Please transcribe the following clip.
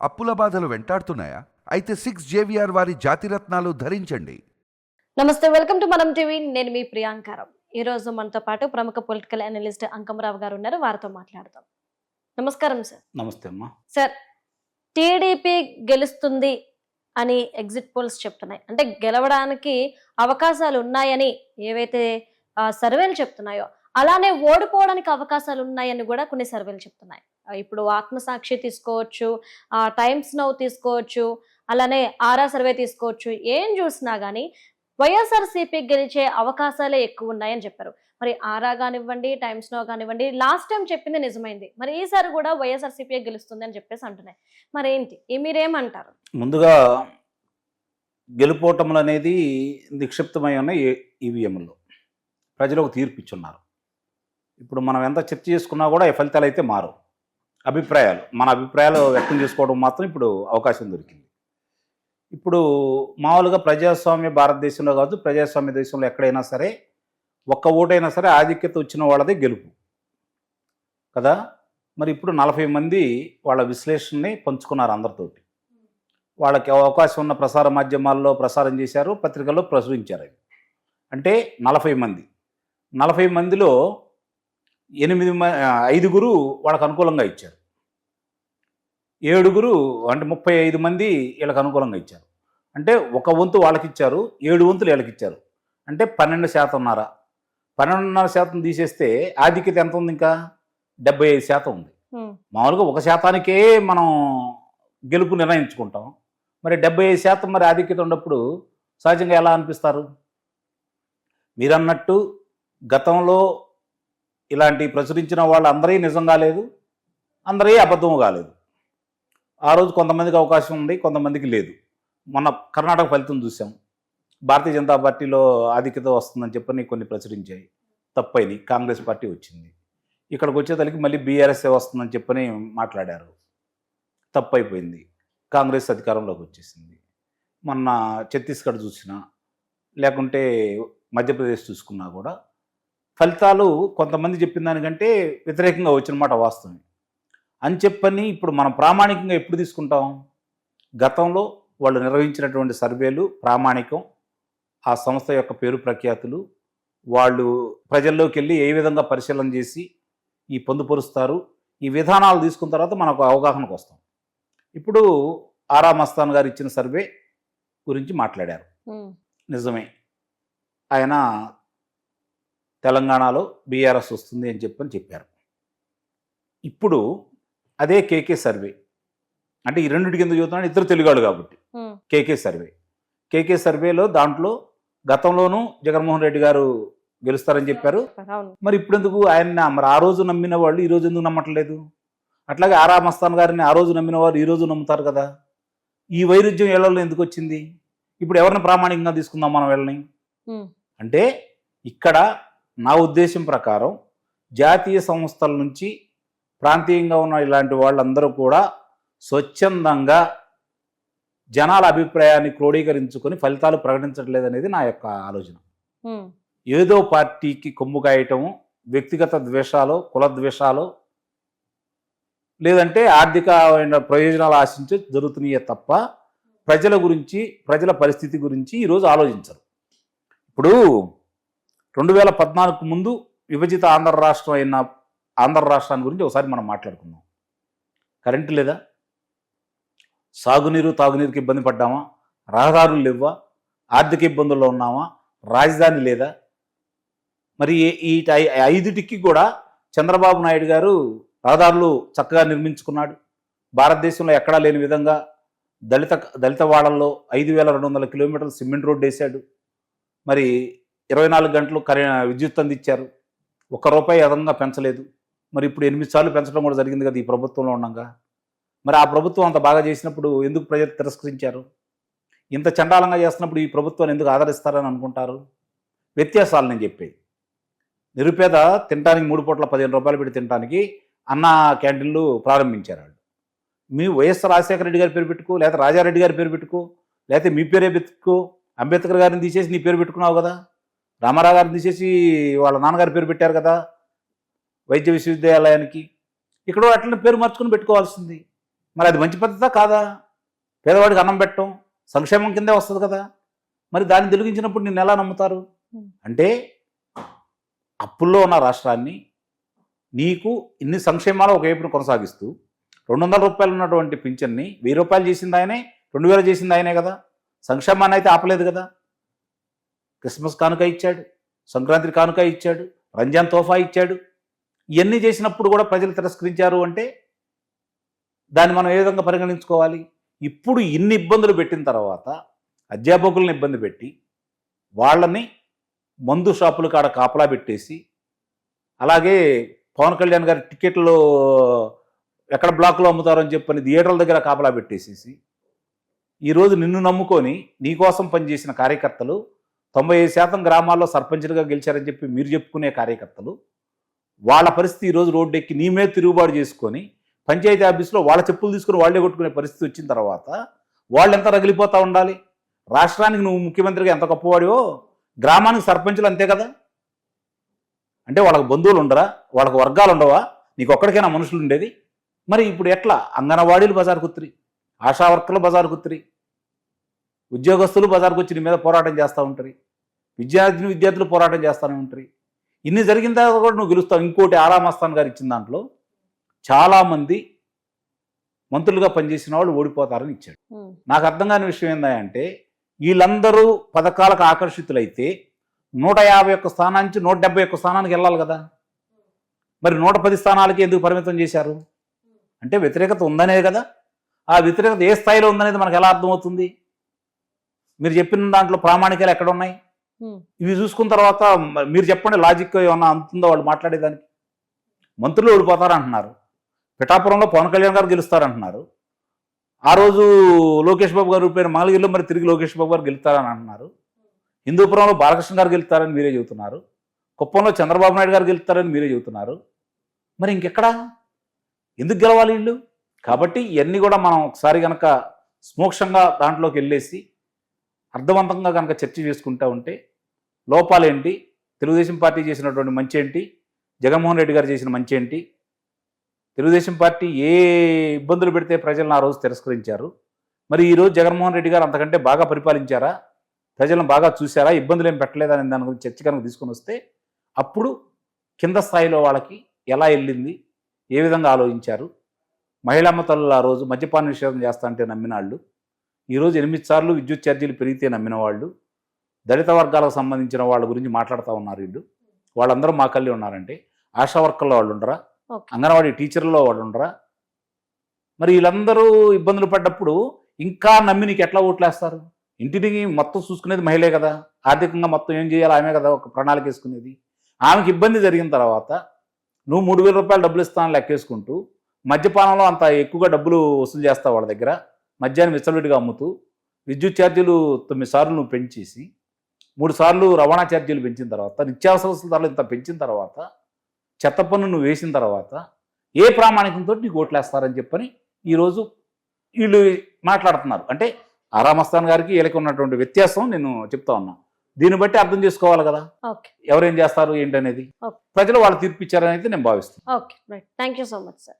అప్పుల బాధలు వెంటాడుతున్నాయా? అయితే సిక్స్ జేవిఆర్ వారి జాతిరత్నాలు ధరించండి. నమస్తే వెల్కమ్ టు మనం టీవీ. నేను మీ ప్రియాంకారం ఈ రోజు మనతో పాటు ప్రముఖ పొలిటికల్ అనలిస్ట్ అంకమరావు గారు ఉన్నారు. వారితో మాట్లాడదాం. నమస్కారం సార్. నమస్తే అమ్మా. సార్ టీడీపీ గెలుస్తుంది అని ఎగ్జిట్ పోల్స్ చెప్తున్నాయి. అంటే గెలవడానికి అవకాశాలు ఉన్నాయని ఏవైతే ఆ, సర్వేలు చెప్తున్నాయో అలానే ఓడిపోవడానికి అవకాశాలు ఉన్నాయని కూడా కొన్ని సర్వేలు చెప్తున్నాయి. ఇప్పుడు ఆత్మసాక్షి తీసుకోవచ్చు ఆ, టైమ్స్ నౌ తీసుకోవచ్చు అలానే ఆరా సర్వే తీసుకోవచ్చు. ఏం చూసినా కానీ వైఎస్ఆర్సీపీ గెలిచే అవకాశాలే ఎక్కువ ఉన్నాయని చెప్పారు. మరి ఆరా కానివ్వండి టైమ్స్ నో కానివ్వండి లాస్ట్ టైం చెప్పింది నిజమైంది. మరి ఈసారి కూడా వైఎస్ఆర్సీపీ గెలుస్తుంది అని చెప్పేసి అంటున్నాయి. మరి ఏంటి? మీరేమంటారు? ముందుగా గెలుపోటములు అనేది నిక్షిప్తమై ఉన్న ఈవీఎంలో. ప్రజలు తీర్పు ఇచ్చున్నారు. ఇప్పుడు మనం ఎంత చర్చ చేసుకున్నా కూడా ఈ ఫలితాలు అయితే మారు అభిప్రాయాలు. మన అభిప్రాయాలు వ్యక్తం చేసుకోవడం మాత్రం ఇప్పుడు అవకాశం దొరికింది. ఇప్పుడు మామూలుగా ప్రజాస్వామ్య భారతదేశంలో కావచ్చు ప్రజాస్వామ్య దేశంలో ఎక్కడైనా సరే ఒక్క ఓటైనా సరే ఆధిక్యత వచ్చిన వాళ్ళదే గెలుపు. కదా? మరి ఇప్పుడు నలభై మంది వాళ్ళ విశ్లేషణని పంచుకున్నారు అందరితోటి. వాళ్ళకి అవకాశం ఉన్న ప్రసార మాధ్యమాల్లో ప్రసారం చేశారు పత్రికల్లో ప్రచురించారు అవి. అంటే నలభై మంది. నలభై మందిలో ఎనిమిది మ ఐదుగురు వాళ్ళకు అనుకూలంగా ఇచ్చారు. ఏడుగురు అంటే ముప్పై ఐదు మంది వీళ్ళకి అనుకూలంగా ఇచ్చారు. అంటే ఒక వంతు వాళ్ళకి ఇచ్చారు ఏడు వంతులు వీళ్ళకి ఇచ్చారు అంటే పన్నెండు శాతంన్నర పన్నెండున్నర శాతం తీసేస్తే ఆధిక్యత ఎంత ఉంది ఇంకా? డెబ్బై ఐదు శాతం ఉంది. మామూలుగా ఒక శాతానికే మనం గెలుపు నిర్ణయించుకుంటాం. మరి డెబ్బై ఐదు శాతం మరి ఆధిక్యత ఉన్నప్పుడు సహజంగా ఎలా అనిపిస్తారు? మీరన్నట్టు గతంలో ఇలాంటి ప్రచురించిన వాళ్ళు అందరి నిజం కాలేదు అందరి అబద్ధం కాలేదు. ఆ రోజు కొంతమందికి అవకాశం ఉంది కొంతమందికి లేదు. మొన్న కర్ణాటక ఫలితం చూసాం. భారతీయ జనతా పార్టీలో ఆధిక్యత వస్తుందని చెప్పని కొన్ని ప్రచురించాయి. తప్పైంది. కాంగ్రెస్ పార్టీ వచ్చింది. ఇక్కడికి వచ్చేతలకి మళ్ళీ బీఆర్ఎస్ఏ వస్తుందని చెప్పని మాట్లాడారు. తప్పైపోయింది. కాంగ్రెస్ అధికారంలోకి వచ్చేసింది. మొన్న ఛత్తీస్గఢ్ చూసినా లేకుంటే మధ్యప్రదేశ్ చూసుకున్నా కూడా ఫలితాలు కొంతమంది చెప్పిన దానికంటే వ్యతిరేకంగా వచ్చిన మాట వాస్తవం అని చెప్పని ఇప్పుడు మనం ప్రామాణికంగా ఎప్పుడు తీసుకుంటాం? గతంలో వాళ్ళు నిర్వహించినటువంటి సర్వేలు ప్రామాణికం ఆ సంస్థ యొక్క పేరు ప్రఖ్యాతులు వాళ్ళు ప్రజల్లోకి వెళ్ళి ఏ విధంగా పరిశీలన చేసి ఈ పొందుపరుస్తారు ఈ విధానాలు తీసుకున్న తర్వాత మనకు అవగాహనకు వస్తాం. ఇప్పుడు ఆరా మస్తాన్ గారు ఇచ్చిన సర్వే గురించి మాట్లాడారు. నిజమే. ఆయన తెలంగాణలో బీఆర్ఎస్ వస్తుంది అని చెప్పని చెప్పారు. ఇప్పుడు అదే కేకే సర్వే. అంటే ఈ రెండింటికి ఎందుకు చదువుతున్నాడు ఇద్దరు తెలుగాడు కాబట్టి. KK survey. కేకే సర్వేలో దాంట్లో గతంలోనూ జగన్మోహన్ రెడ్డి గారు గెలుస్తారని చెప్పారు. మరి ఇప్పుడు ఎందుకు ఆయన మరి ఆ రోజు నమ్మిన వాళ్ళు ఈ రోజు ఎందుకు నమ్మట్లేదు? అట్లాగే ఆరా మస్తాన్ గారిని ఆ రోజు నమ్మిన వారు ఈ రోజు నమ్ముతారు కదా? ఈ వైరుధ్యం ఏళ్ళలో ఎందుకు వచ్చింది? ఇప్పుడు ఎవరిని ప్రామాణికంగా తీసుకుందాం మనం వీళ్ళని. అంటే ఇక్కడ నా ఉద్దేశం ప్రకారం జాతీయ సంస్థల నుంచి ప్రాంతీయంగా ఉన్న ఇలాంటి వాళ్ళందరూ కూడా స్వచ్ఛందంగా జనాల అభిప్రాయాన్ని క్రోడీకరించుకొని ఫలితాలు ప్రకటించట్లేదు అనేది నా యొక్క ఆలోచన. ఏదో పార్టీకి కొమ్ము కాయటము వ్యక్తిగత ద్వేషాలు కుల ద్వేషాలు లేదంటే ఆర్థిక ప్రయోజనాలు ఆశించి జరుగుతున్నాయే తప్ప ప్రజల గురించి ప్రజల పరిస్థితి గురించి ఈరోజు ఆలోచించరు ఇప్పుడు రెండు వేల పద్నాలుగు ముందు విభజిత ఆంధ్ర రాష్ట్రం అయిన ఆంధ్ర రాష్ట్రాన్ని గురించి ఒకసారి మనం మాట్లాడుకుందాం. కరెంటు లేదా? సాగునీరు తాగునీరుకి ఇబ్బంది పడ్డామా? రహదారులు లేవా ఆర్థిక ఇబ్బందుల్లో ఉన్నామా? రాజధాని లేదా? మరి ఈ- ఐ- ఐదుటికి కూడా చంద్రబాబు నాయుడు గారు రహదారులు చక్కగా నిర్మించుకున్నాడు. భారతదేశంలో ఎక్కడా లేని విధంగా దళిత దళిత వాడల్లో ఐదు వేల రెండు వందల కిలోమీటర్లు సిమెంట్ రోడ్డు వేశాడు. మరి ఇరవై నాలుగు గంటలు కరె విద్యుత్ అందించారు. ఒక్క రూపాయి అదనంగా పెంచలేదు. మరి ఇప్పుడు ఎనిమిది సార్లు పెంచడం కూడా జరిగింది కదా ఈ ప్రభుత్వంలో ఉండగా. మరి ఆ ప్రభుత్వం అంత బాగా చేసినప్పుడు ఎందుకు ప్రజలు తిరస్కరించారు? ఇంత చండాలంగా చేస్తున్నప్పుడు ఈ ప్రభుత్వాన్ని ఎందుకు ఆదరిస్తారని అనుకుంటారు? వ్యత్యాసాలు నేను చెప్పేది. నిరుపేద తినడానికి మూడు పూట్ల పదిహేను రూపాయలు పెట్టి తినడానికి అన్న క్యాంటీన్లు ప్రారంభించారు వాళ్ళు. మీ వైఎస్ రాజశేఖర రెడ్డి గారి పేరు పెట్టుకో లేకపోతే రాజారెడ్డి గారి పేరు పెట్టుకో లేకపోతే మీ పేరే పెట్టుకో అంబేద్కర్ గారిని తీసేసి నీ పేరు పెట్టుకున్నావు కదా. రామారావు గారిని తీసేసి వాళ్ళ నాన్నగారి పేరు పెట్టారు కదా. వైద్య విశ్వవిద్యాలయానికి ఇక్కడ అట్లనే పేరు మార్చుకుని పెట్టుకోవాల్సింది. మరి అది మంచి పద్ధతా కాదా? పేదవాడికి అన్నం పెట్టడం సంక్షేమం కిందే వస్తుంది కదా. మరి దాన్ని తొలగించినప్పుడు నిన్ను ఎలా నమ్ముతారు? అంటే అప్పుల్లో ఉన్న రాష్ట్రాన్ని నీకు ఇన్ని సంక్షేమాలు ఒకవైపున కొనసాగిస్తూ రెండు వందల రూపాయలు ఉన్నటువంటి పింఛన్ని వెయ్యి రూపాయలు చేసింది ఆయనే రెండు వేలు చేసింది ఆయనే కదా. సంక్షేమాన్ని అయితే ఆపలేదు కదా. క్రిస్మస్ కానుక ఇచ్చాడు సంక్రాంతి కానుక ఇచ్చాడు రంజాన్ తోఫా ఇచ్చాడు ఇవన్నీ చేసినప్పుడు కూడా ప్రజలు తిరస్కరించారు అంటే దాన్ని మనం ఏ విధంగా పరిగణించుకోవాలి? ఇప్పుడు ఇన్ని ఇబ్బందులు పెట్టిన తర్వాత అధ్యాపకులను ఇబ్బంది పెట్టి వాళ్ళని మందు షాపుల కాడ కాపలా పెట్టేసి అలాగే పవన్ కళ్యాణ్ గారి టికెట్లు ఎక్కడ బ్లాక్లో అమ్ముతారని చెప్పని థియేటర్ల దగ్గర కాపలా పెట్టేసేసి ఈరోజు నిన్ను నమ్ముకొని నీకోసం పనిచేసిన కార్యకర్తలు తొంభై ఐదు శాతం గ్రామాల్లో సర్పంచ్లుగా గెలిచారని చెప్పి మీరు చెప్పుకునే కార్యకర్తలు వాళ్ళ పరిస్థితి ఈరోజు రోడ్డు ఎక్కి నీ మీద తిరుగుబాటు చేసుకొని పంచాయతీ ఆఫీసులో వాళ్ళ చెప్పులు తీసుకుని వాళ్ళే కొట్టుకునే పరిస్థితి వచ్చిన తర్వాత వాళ్ళు ఎంత రగిలిపోతూ ఉండాలి? రాష్ట్రానికి నువ్వు ముఖ్యమంత్రిగా ఎంత గొప్పవాడివో గ్రామానికి సర్పంచులు అంతే కదా? అంటే వాళ్ళకి బంధువులు ఉండరా? వాళ్ళకి వర్గాలు ఉండవా? నీకు ఒక్కడికైనా మనుషులు ఉండేది? మరి ఇప్పుడు ఎట్లా? అంగనవాడీలు బజార్ కుత్తిరి ఆశా వర్కర్లు బజార్ కుత్తిరి ఉద్యోగస్తులు బజార్కు వచ్చి నీ మీద పోరాటం చేస్తూ ఉంటారు విద్యార్థిని విద్యార్థులు పోరాటం చేస్తూనే ఉంటారు. ఇన్ని జరిగిన తర్వాత కూడా నువ్వు గెలుస్తావు. ఇంకోటి ఆరామస్థాన్ గారు ఇచ్చిన దాంట్లో చాలామంది మంత్రులుగా పనిచేసిన వాళ్ళు ఓడిపోతారని ఇచ్చాడు. నాకు అర్థం కాని విషయం ఏంటంటే వీళ్ళందరూ పథకాలకు ఆకర్షితులైతే నూట యాభై ఒక్క స్థానం నుంచి నూట డెబ్బై ఒక్క స్థానానికి వెళ్ళాలి కదా. మరి నూట పది స్థానాలకి ఎందుకు పరిమితం చేశారు? అంటే వ్యతిరేకత ఉందనే కదా. ఆ వ్యతిరేకత ఏ స్థాయిలో ఉందనేది మనకు ఎలా అర్థమవుతుంది? మీరు చెప్పిన దాంట్లో ప్రామాణికాలు ఎక్కడ ఉన్నాయి? ఇవి చూసుకున్న తర్వాత మీరు చెప్పండి లాజిక్ ఏమన్నా అంతుందో వాళ్ళు మాట్లాడేదానికి. మంత్రులు ఓడిపోతారంటున్నారు. పిఠాపురంలో పవన్ కళ్యాణ్ గారు గెలుస్తారంటున్నారు. ఆ రోజు లోకేష్ బాబు గారు పేరు మంగళగిరిలో మరి తిరిగి లోకేష్ బాబు గారు గెలుస్తారని అంటున్నారు. హిందూపురంలో బాలకృష్ణ గారు గెలుస్తారని మీరే చెబుతున్నారు. కుప్పంలో చంద్రబాబు నాయుడు గారు గెలుస్తారని మీరే చెబుతున్నారు. మరి ఇంకెక్కడా? ఎందుకు గెలవాలి వీళ్ళు? కాబట్టి ఇవన్నీ కూడా మనం ఒకసారి కనుక స్మోక్షంగా దాంట్లోకి వెళ్ళేసి అర్థవంతంగా కనుక చర్చ చేసుకుంటూ ఉంటే లోపాలేంటి? తెలుగుదేశం పార్టీ చేసినటువంటి మంచి ఏంటి జగన్మోహన్ రెడ్డి గారు చేసిన మంచి ఏంటి తెలుగుదేశం పార్టీ ఏ ఇబ్బందులు పెడితే ప్రజలను ఆ రోజు తిరస్కరించారు? మరి ఈరోజు జగన్మోహన్ రెడ్డి గారు అంతకంటే బాగా పరిపాలించారా? ప్రజలను బాగా చూశారా? ఇబ్బందులు ఏం పెట్టలేదని దాని గురించి చర్చ కనుక తీసుకొని వస్తే అప్పుడు కింద స్థాయిలో వాళ్ళకి ఎలా వెళ్ళింది? ఏ విధంగా ఆలోచించారు? మహిళా తల్లులు ఆ రోజు మద్యపాన నిషేధం చేస్తా అంటే నమ్మినాళ్ళు. ఈరోజు ఎనిమిది సార్లు విద్యుత్ ఛార్జీలు పెరిగితే నమ్మిన వాళ్ళు దళిత వర్గాలకు సంబంధించిన వాళ్ళ గురించి మాట్లాడుతూ ఉన్నారు వీళ్ళు. వాళ్ళందరూ మా కళ్ళే ఉన్నారంటే ఆశా వర్కర్లో వాళ్ళు ఉండరా? అంగన్వాడీ టీచర్లో వాళ్ళు ఉండరా? మరి వీళ్ళందరూ ఇబ్బందులు పడ్డప్పుడు ఇంకా నమ్మి నీకు ఎట్లా ఓట్లేస్తారు? ఇంటిని మొత్తం చూసుకునేది మహిళే కదా. ఆర్థికంగా మొత్తం ఏం చేయాలి ఆమె కదా ఒక ప్రణాళిక వేసుకునేది. ఆమెకి ఇబ్బంది జరిగిన తర్వాత నువ్వు మూడు వేల రూపాయలు డబ్బులు ఇస్తానని లెక్కేసుకుంటూ మద్యపానంలో అంత ఎక్కువగా డబ్బులు వసూలు చేస్తావు వాళ్ళ దగ్గర. మద్యాన్ని విచ్చలవిడిగా అమ్ముతూ విద్యుత్ ఛార్జీలు తొమ్మిది సార్లు నువ్వు పెంచేసి మూడు సార్లు రవాణా ఛార్జీలు పెంచిన తర్వాత నిత్యావసర వస్తువుల ధరలు ఇంత పెంచిన తర్వాత చెత్త పన్ను నువ్వు వేసిన తర్వాత ఏ ప్రామాణికంతో నీకు ఓట్లేస్తారని చెప్పని ఈరోజు వీళ్ళు మాట్లాడుతున్నారు. అంటే ఆరామస్థాన్ గారికి వీళ్ళకి ఉన్నటువంటి వ్యత్యాసం నేను చెప్తా ఉన్నా. దీన్ని బట్టి అర్థం చేసుకోవాలి కదా. ఎవరేం చేస్తారు ఏంటనేది. ప్రజలు వాళ్ళు తీర్పు ఇచ్చారని అయితే నేను భావిస్తున్నాను okay. Thank you so much sir.